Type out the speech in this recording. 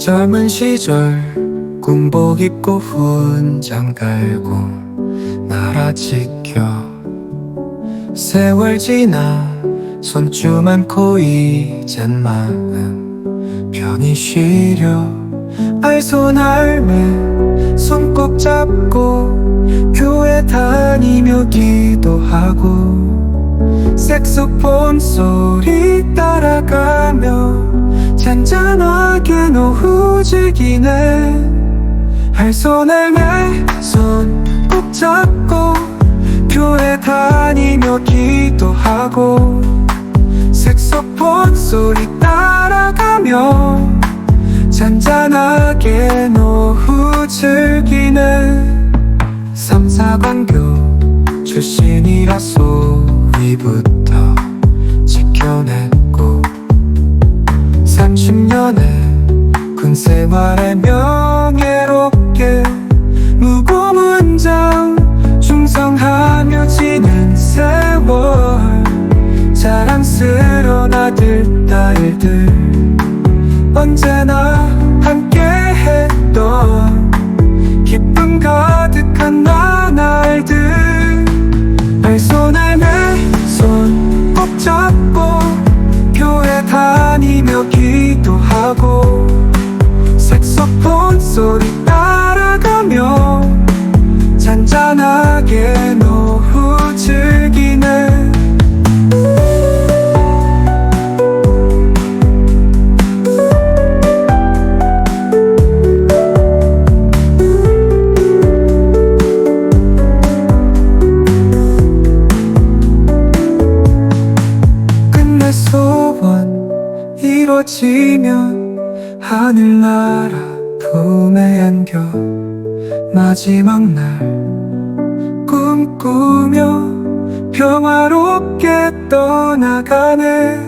젊은 시절 군복 입고 훈장 갈고 나라 지켜. 세월 지나 손주 많고 이젠 마음 편히 쉬려. 알손 할매 손 꼭 잡고 교회 다니며 기도하고 색소폰 소리 따라가 기네. 할손 할매 손 꼭 잡고 교회 다니며 기도하고 색소폰 소리 따라가며 잔잔하게 노후 즐기는 삼사관교 출신이라 소리부터 지켜냈고 30년 의군 생활에 명예롭게 무고문 장 충성하며 지낸 세월 자랑스러운 아들 딸들. 언제나 함께 했던 기쁨 가득한 나날들. 발손 할매 손꼭 잡고 교회 다니며 기도하고 폰 소리 따라가며 잔잔하게 노후 즐기는 끝내 소원 이루어지면 하늘나라 품에 안겨 마지막 날 꿈꾸며 평화롭게 떠나가네